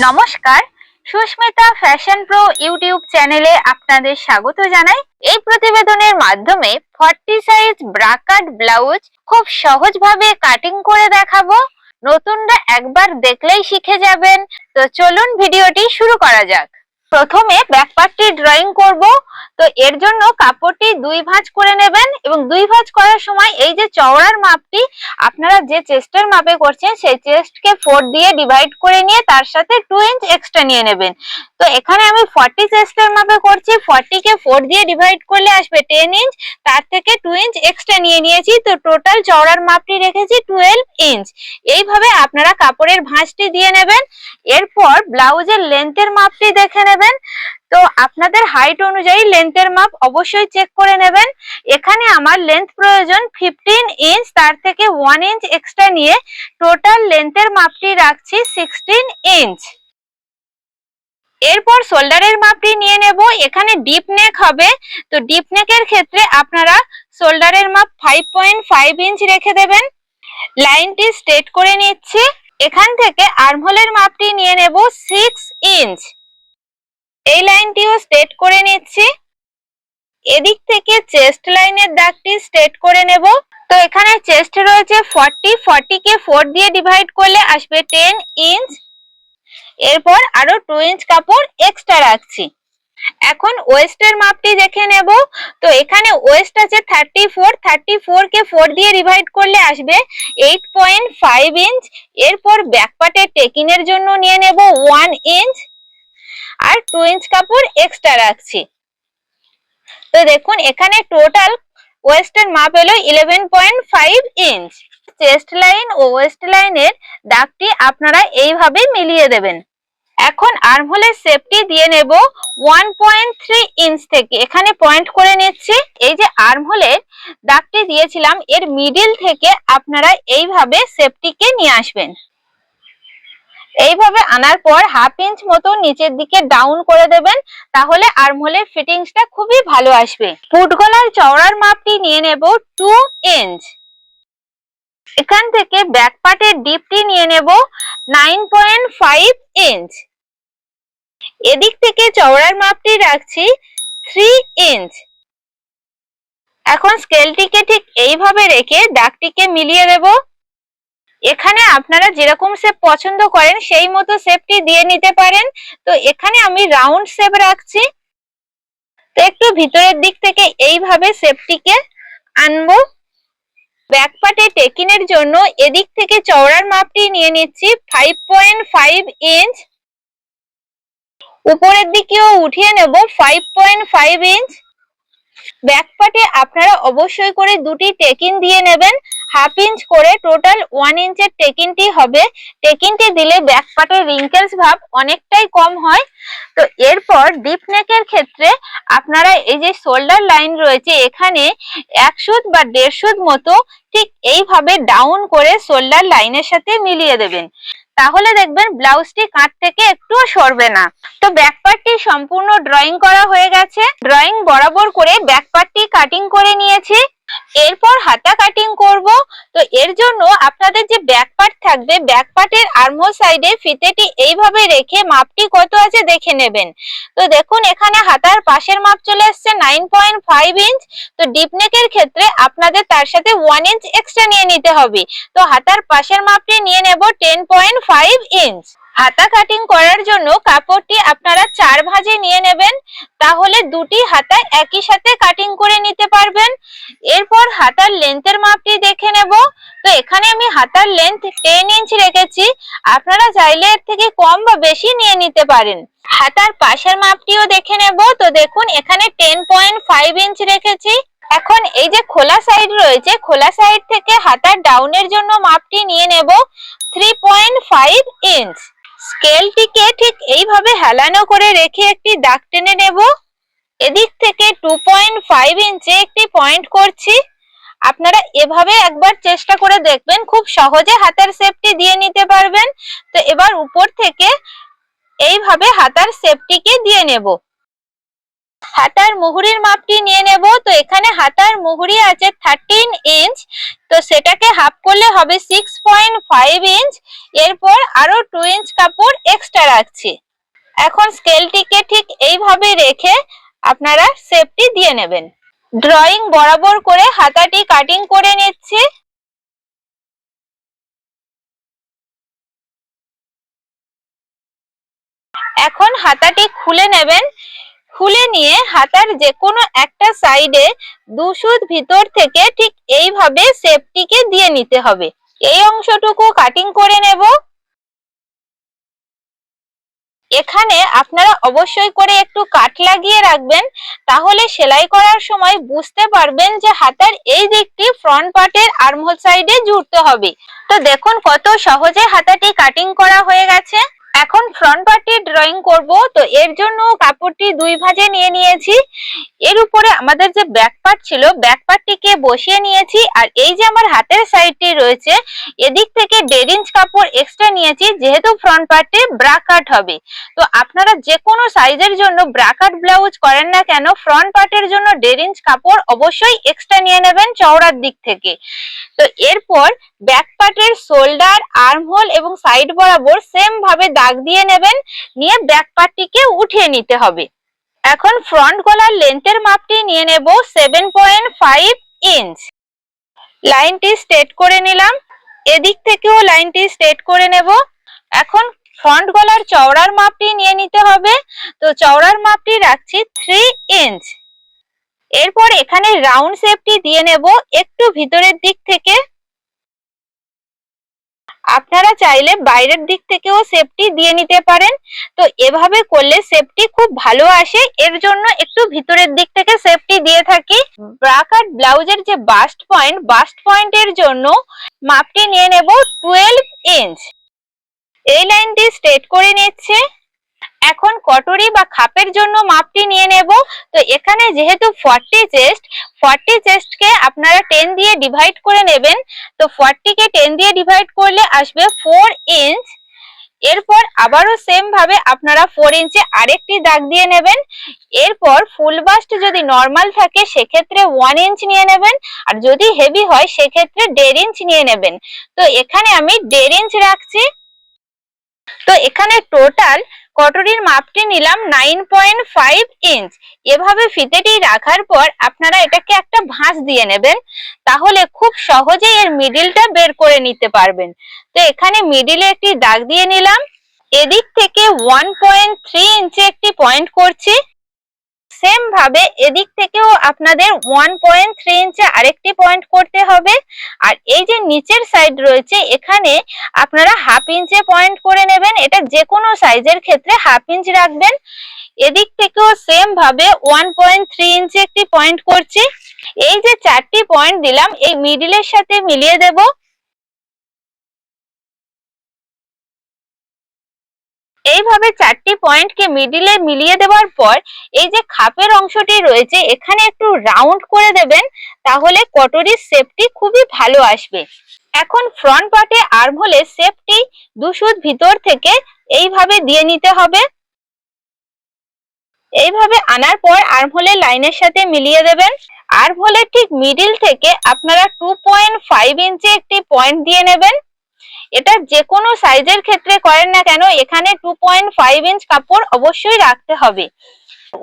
নমস্কার। Susmita fashion pro YouTube চ্যানেলে আপনাদের স্বাগত জানাই। এই প্রতিবেদনের মাধ্যমে ফর্টি সাইজ ব্রাকাট ব্লাউজ খুব সহজভাবে কাটিং করে দেখাবো। নতুনরা একবার দেখলেই শিখে যাবেন। তো চলুন ভিডিওটি শুরু করা যাক। প্রথমে ব্যাকপার্টটি ড্রয়িং করব। তো এর জন্য কাপড়টি দুই ভাঁজ করে নেবেন এবং দুই ভাঁজ করার সময় এই যে চওড়ার মাপটি, আপনারা যে চেস্টের মাপে করছেন, সেই চেস্টকে ফোর দিয়ে ডিভাইড করে নিয়ে তার সাথে টু ইঞ্চ এক্সট্রা নিয়ে নেবেন। তো এখানে আমি ফর্টি চেস্টের মাপে করছি ফর্টি কে ফোর দিয়ে ডিভাইড করলে আসবে টেন ইঞ্চ তার থেকে টু ইঞ্চ এক্সট্রা নিয়ে নিয়েছি। তো টোটাল চওড়ার মাপটি রেখেছি টুয়েলভ ইঞ্চ এইভাবে আপনারা কাপড়ের ভাঁজটি দিয়ে নেবেন। এরপর ব্লাউজের লেন্থের মাপটি দেখে নেবেন। তো আপনাদের হাইট অনুযায়ী লেন্থের মাপ অবশ্যই চেক করে নেবেন। এখানে আমার লেন্থ প্রয়োজন ফিফটিন ইঞ্চ তার থেকে ওয়ান ইঞ্চ এক্সট্রা নিয়ে টোটাল লেন্থের মাপটি রাখছি সিক্সটিন ইঞ্চ এরপর শোল্ডারের মাপটি নিয়ে নেব। এখানে ডিপ নেক হবে। তো ডিপ নেকের ক্ষেত্রে আপনারা শোল্ডারের মাপ ফাইভ পয়েন্ট ফাইভ ইঞ্চ রেখে দেবেন। লাইনটি স্ট্রেট করে নিচ্ছি। এখান থেকে আর্মহোলের মাপটি নিয়ে নেব সিক্স ইঞ্চ এই লাইনটিও স্ট্রেট করে নিচ্ছি। এদিক থেকে চেস্ট লাইনের দাগটি স্ট্রেট করে নেব। তো এখানে চেস্ট রয়েছে ফর্টি কে ফোর দিয়ে ডিভাইড করলে আসবে টেন ইঞ্চ এরপর আরও টু ইঞ্চ কাপড় এক্সট্রা রাখছি। এখন ওয়েস্টের মাপটি দেখে নেব। তো এখানে ওয়েস্ট আছে থার্টি ফোর থার্টি ফোর কে ফোর দিয়ে ডিভাইড করলে আসবে এইট পয়েন্ট ফাইভ ইঞ্চ এরপর ব্যাকপার্টের টেকিনের জন্য নিয়ে নেব ওয়ান ইঞ্চ আর টু ইঞ্চ কাপড় এক্সট্রা রাখছি। তো দেখুন, এখানে টোটাল ওয়েস্টের মাপ এলো eleven point five inch chest line ও ওয়েস্ট লাইনের দাগটি আপনারা এইভাবে মিলিয়ে দেবেন। এখন আর্মহোলের সেফটি দিয়ে নেব ওয়ান পয়েন্ট থ্রি ইঞ্চ থেকে। এখানে পয়েন্ট করে নিচ্ছি। এই যে আর্মহোলের দাগটি দিয়েছিলাম, এর মিডিল থেকে আপনারা এইভাবে সেফটিকে নিয়ে আসবেন। এইভাবে আনার পর হাফ ইঞ্চ মতো নিচের দিকে ডাউন করে দেবেন, তাহলে আর্মহোলের ফিটিংসটা খুবই ভালো আসবে। ফুট গলার চওড়ার মাপটি নিয়ে নেব টু ইঞ্চ এখান থেকে ব্যাক পার্টের ডিপটি নিয়ে নেব নাইন পয়েন্ট ফাইভ ইঞ্চ এদিক থেকে চওড়ার মাপটি রাখছি থ্রি ইঞ্চ এখন স্কেলটিকে ঠিক এইভাবে রেখে দাগটিকে মিলিয়ে দেবো এখানে আপনারা যেরকম শেপ পছন্দ করেন, সেই মতো শেপটি দিয়ে নিতে পারেন। তো এখানে আমি রাউন্ড শেপ রাখছি। তো একটু ভিতরের দিক থেকে এইভাবে শেপটিকে আনব। ব্যাক পার্টে টেকিনের জন্য এদিক থেকে চওড়ার মাপটি নিয়ে নিচ্ছি ফাইভ পয়েন্ট ফাইভ ইঞ্চ উপরের দিকেও উঠিয়ে নেব five point five inch back পার্টে আপনারা অবশ্যই করে দুটি টেকিন দিয়ে নেবেন। হাফ ইঞ্চ করে টোটাল ওয়ান ইঞ্চের টেকিনটি হবে। টেকিনটি দিলে ব্যাক পার্টের রিঙ্কেলস ভাব অনেকটাই কম হয়। তো এরপর ডিপ নেকের ক্ষেত্রে আপনারা এই যে শোল্ডার লাইন রয়েছে, এখানে এক সুদ বা দেড় সুদ মতো ঠিক এইভাবে ডাউন করে শোল্ডার লাইনের সাথে মিলিয়ে দেবেন। তাহলে দেখবেন ব্লাউজটি কাঁধ থেকে একটুও সরবে না। তো ব্যাক পার্টটি সম্পূর্ণ ড্রয়িং করা হয়ে গেছে। ড্রয়িং বরাবর করে ব্যাক পার্টটি কাটিং করে নিয়েছি। এরপর হাতা কাটিং করব। তো এর জন্য আপনাদের যে ব্যাক পার্ট থাকবে ব্যাক পার্টের আর্মো সাইডে ফিতেটি এইভাবে রেখে মাপটি কত আছে দেখে নেবেন। তো দেখুন, এখানে হাতার পাশের মাপ চলে এসছে নাইন পয়েন্ট ফাইভ ইঞ্চ তো ডিপ নেকের ক্ষেত্রে আপনাদের তার সাথে ওয়ান ইঞ্চ এক্সট্রা নিয়ে নিতে হবে। তো হাতার পাশের মাপটি নিয়ে নেব টেন পয়েন্ট ফাইভ ইঞ্চ হাতা কাটিং করার জন্য কাপড়টি আপনারা চার ভাঁজে নিয়ে নেবেন। তাহলে দুটি হাতা একই সাথে কাটিং করে নিতে পারবেন। এরপর হাতার লেন্থের মাপটি দেখে নেব। তো এখানে আমি হাতার লেন্থ টেন ইঞ্চ রেখেছি। আপনারা চাইলে এর থেকে কম বা বেশি নিয়ে নিতে পারেন। হাতার পাশের মাপটিও দেখে নেব। তো দেখুন, এখানে টেন পয়েন্ট ফাইভ ইঞ্চ রেখেছি। এখন এই যে খোলা সাইড রয়েছে, খোলা সাইড থেকে হাতার ডাউনের জন্য মাপটি নিয়ে নেব। Three point five inch. স্কেলটিকে ঠিক এইভাবে হেলানো করে রেখে একটি দাগ টেনে নেব। এদিক থেকে টু পয়েন্ট ফাইভ ইঞ্চে একটি পয়েন্ট করছি। আপনারা এভাবে একবার চেষ্টা করে দেখবেন, খুব সহজে হাতার শেপটি দিয়ে নিতে পারবেন। তো এবার উপর থেকে এইভাবে হাতার শেপটিকে দিয়ে নেব। হাতার মুহুরির মাপটি নিয়ে নেব। তো এখানে হাতার মুহুরি আছে থার্টিন ইঞ্চ তো সেটাকে হাফ করলে হবে সিক্স পয়েন্ট ফাইভ ইঞ্চ এরপর আরও টু ইঞ্চ কাপড় এক্সট্রা রাখছি। এখন স্কেলটিকে ঠিক এইভাবে রেখে আপনারা সেপটি দিয়ে নেবেন। ড্রয়িং বরাবর করে হাতাটি কাটিং করে নিচ্ছি। এখন হাতাটি খুলে নেবেন। খুলে নিয়ে হাতার যে কোনো একটা সাইডে দু সুত ভিতর থেকে ঠিক এইভাবে সেপটিকে দিয়ে নিতে হবে। এই অংশটুকু কাটিং করে নেব। এখানে আপনারা অবশ্যই করে একটু কাট লাগিয়ে রাখবেন, তাহলে সেলাই করার সময় বুঝতে পারবেন যে হাতার এই দিকটি ফ্রন্ট পার্টের আর্মহোল সাইডে জুড়তে হবে। তো দেখুন কত সহজে হাতাটি কাটিং করা হয়ে গেছে। এখন ফ্রন্ট পার্টি ড্রয়িং করব। তো এর জন্য কাপড়টি দুই ভাঁজে নিয়ে নিয়েছি। এর উপরে আমাদের যে ব্যাক পার্ট ছিল ব্যাক পার্টটিকে বসিয়ে নিয়েছি। আর এই যে আমার হাতের সাইডটি রয়েছে, এদিক থেকে দেড় ইঞ্চ কাপড় এক্সট্রা নিয়েছি, যেহেতু ফ্রন্ট পার্টে ব্রা কাট হবে। তো আপনারা যে কোনো সাইজের জন্য ব্রা কাট ব্লাউজ করেন না কেন ফ্রন্ট পার্টের জন্য দেড় ইঞ্চ কাপড় অবশ্যই এক্সট্রা নিয়ে নেবেন চওড়ার দিক থেকে। তো এরপর ব্যাক পার্টের শোল্ডার আর্মহোল এবং সাইড বরাবর সেম ভাবে দাগ দিয়ে নেবেন, নিয়ে ব্যাক পার্টটিকে উঠিয়ে নিতে হবে। এখন ফ্রন্ট গলার লেন্থের মাপটি নিয়ে নেব সেভেন পয়েন্ট ফাইভ ইঞ্চ লাইনটি স্ট্রেট করে নিলাম। এদিক থেকেও লাইনটি স্ট্রেট করে নেব। এখন ফ্রন্ট গলার চওড়ার মাপটি নিয়ে নিতে হবে। তো চওড়ার মাপটি রাখছি থ্রি ইঞ্চ এরপর এখানে রাউন্ড শেপটি দিয়ে নেব একটু ভিতরের দিক থেকে। আপনারা চাইলে বাইরের দিক থেকেও সেফটি দিয়ে নিতে পারেন। তো এভাবে করলে সেফটি খুব ভালো আসে। এর জন্য একটু ভিতরের দিক থেকে সেফটি দিয়ে থাকি। ব্রাকার ব্লাউজের যে বাস্ট পয়েন্ট বাস্ট পয়েন্টের জন্য মাপটি নিয়ে নেব টুয়েলভ ইঞ্চ এই লাইনটি স্ট্রেট করে নিচ্ছে। এখন কটরি বা খাপের জন্য মাপটি নিয়ে নেব। তো এখানে যেহেতু ফর্টি চেস্ট ফর্টি চেস্টকে আপনারা টেন দিয়ে ডিভাইড করে নেবেন। তো ফর্টিকে টেন দিয়ে ডিভাইড করলে আসবে ফোর ইঞ্চ এরপর আবারও সেম ভাবে আপনারা ফোর ইঞ্চে আরেকটি দাগ দিয়ে নেবেন। এরপর ফুল বাস্ট যদি নর্মাল থাকে, সেক্ষেত্রে ওয়ান ইঞ্চ নিয়ে নেবেন। আর যদি হেভি হয়, সেক্ষেত্রে দেড় ইঞ্চ নিয়ে নেবেন। তো এখানে আমি দেড় ইঞ্চ রাখছি। তো এখানে টোটাল কটরির মাপটি নিলাম নাইন পয়েন্ট ফাইভ ইঞ্চ এভাবে ফিতেটি রাখার পর আপনারা এটাকে একটা ভাঁজ দিয়ে নেবেন। তাহলে খুব সহজেই এর মিডিলটা বের করে নিতে পারবেন। তো এখানে মিডিলে একটি দাগ দিয়ে নিলাম। এদিক থেকে ওয়ান পয়েন্ট থ্রি ইঞ্চে একটি পয়েন্ট করছি। সেম ভাবে এদিক থেকেও আপনাদের ওয়ান পয়েন্ট থ্রি ইঞ্চে আরেকটি পয়েন্ট করতে হবে। আর এই যে নিচের সাইড রয়েছে, এখানে আপনারা হাফ ইঞ্চে পয়েন্ট করে নেবেন। এটা যে কোনো সাইজের ক্ষেত্রে হাফ ইঞ্চ রাখবেন। এদিক থেকেও সেম ভাবে ওয়ান পয়েন্ট থ্রি ইঞ্চে একটি পয়েন্ট করছি। এই যে চারটি পয়েন্ট দিলাম, এই মিডিলের সাথে মিলিয়ে দেবো। এইভাবে চারটি পয়েন্টকে মিডিলে মিলিয়ে দেওয়ার পর এই যে খাপের অংশটি রয়েছে, এখানে একটু রাউন্ড করে দেবেন, তাহলে কটরির শেপটি খুবই ভালো আসবে। এখন ফ্রন্ট পার্টে আর্ম হলে শেপটি দুশুদ ভিতর থেকে এইভাবে দিয়ে নিতে হবে। এইভাবে আনার পর আর্ম হোলের লাইনের সাথে মিলিয়ে দেবেন। আর্ম হোলের ঠিক মিডিল থেকে আপনারা টু পয়েন্ট ফাইভ ইঞ্চি একটি পয়েন্ট দিয়ে নেবেন। এটা যে কোনো সাইজের ক্ষেত্রে করেন না কেন, এখানে টু পয়েন্ট ফাইভ ইঞ্চ কাপড় অবশ্যই রাখতে হবে।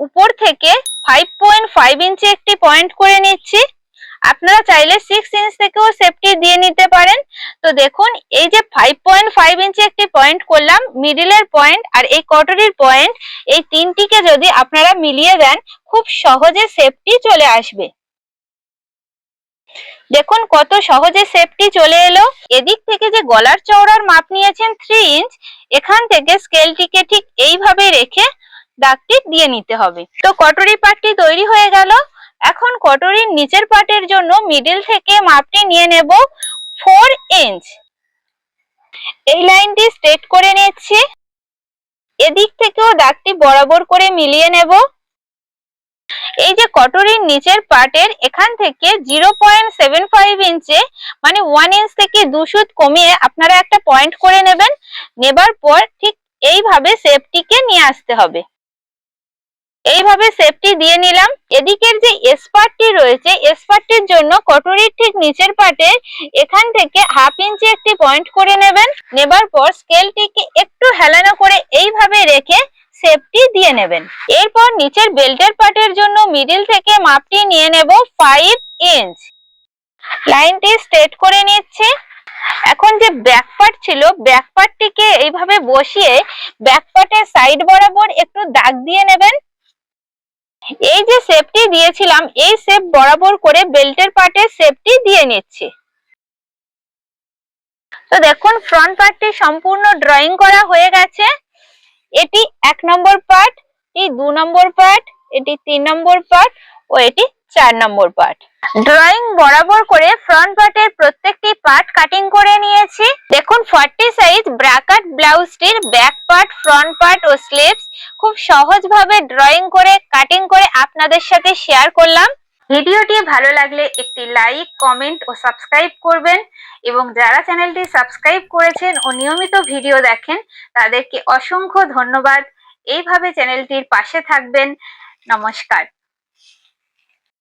উপর থেকে ফাইভ পয়েন্ট ফাইভ ইঞ্চি একটি পয়েন্ট করে নিচ্ছি। আপনারা চাইলে সিক্স ইঞ্চ থেকেও সেফটি দিয়ে নিতে পারেন। তো দেখুন, এই যে ফাইভ পয়েন্ট ফাইভ ইঞ্চি একটি পয়েন্ট করলাম মিডিলের পয়েন্ট আর এই কটরির পয়েন্ট এই তিনটিকে যদি আপনারা মিলিয়ে দেন, খুব সহজে সেফটি চলে আসবে। দেখুন কত সহজে সেফটি চলে এলো। এদিক থেকে যে গলার চওড়ার মাপ নিয়েছেন থ্রি ইঞ্চ এখান থেকে স্কেলটিকে ঠিক এইভাবে রেখে দাগটি দিয়ে নিতে হবে। তো কটরি পাটটি তৈরি হয়ে গেল। এখন কটরির নিচের পাটের জন্য মিডিল থেকে মাপটি নিয়ে নেব ফোর ইঞ্চ এই লাইনটি স্ট্রেট করে নিচ্ছি। এদিক থেকেও দাগটি বরাবর করে মিলিয়ে নেব। এই যে কটরির নিচের পার্টের এখান থেকে জিরো পয়েন্ট সেভেন ফাইভ ইঞ্চে মানে ওয়ান ইঞ্চ থেকে দু সুত কমিয়ে আপনারা একটা পয়েন্ট করে নেবেন। নেবার পর ঠিক এইভাবে সেফটিকে নিয়ে আসতে হবে। এইভাবে সেফটি দিয়ে নিলাম। এদিকের যে এসপারটি রয়েছে এসপারটির জন্য কটরির ঠিক নিচের পাটে এখান থেকে হাফ ইঞ্চি একটি পয়েন্ট করে নেবেন। নেবার পর স্কেলটিকে একটু হেলানো করে এইভাবে রেখে সেফটি দিয়ে নেবেন। এরপর নিচের বেল্টের পার্টের জন্য মিডিল থেকে মাপটি নিয়ে নেব ফাইভ ইঞ্চ লাইনটি স্ট্রেট করে নিচ্ছে। এখন যে ব্যাক পার্ট ছিল ব্যাক পার্টটিকে এইভাবে বসিয়ে ব্যাক পার্টের সাইড বরাবর একটু দাগ দিয়ে নেবেন। এই যে শেপটি দিয়েছিলাম, এই শেপ বরাবর করে বেল্টের পার্টে শেপটি দিয়ে নিচ্ছি। তো দেখুন ফ্রন্ট পার্টটি সম্পূর্ণ ড্রয়িং করা হয়ে গেছে। এটি এক নম্বর পার্ট, এটি দু নম্বর পার্ট, এটি তিন নম্বর পার্ট ও এটি চার নম্বর পার্ট। ড্রয়িং বরাবর করে ফ্রন্ট পার্টের প্রত্যেকটি পার্ট কাটিং করে নিয়েছি। দেখুন ফর্টি সাইজ ব্র্যাকেট ব্লাউজটির ব্যাক পার্ট ফ্রন্ট পার্ট ও স্লিভস খুব সহজভাবে ড্রয়িং করে কাটিং করে আপনাদের সাথে শেয়ার করলাম। ভিডিওটি ভালো লাগলে একটি লাইক, কমেন্ট ও সাবস্ক্রাইব করবেন এবং যারা চ্যানেলটি সাবস্ক্রাইব করেছেন ও নিয়মিত ভিডিও দেখেন, তাদেরকে অসংখ্য ধন্যবাদ। এইভাবে চ্যানেলটির পাশে থাকবেন। নমস্কার।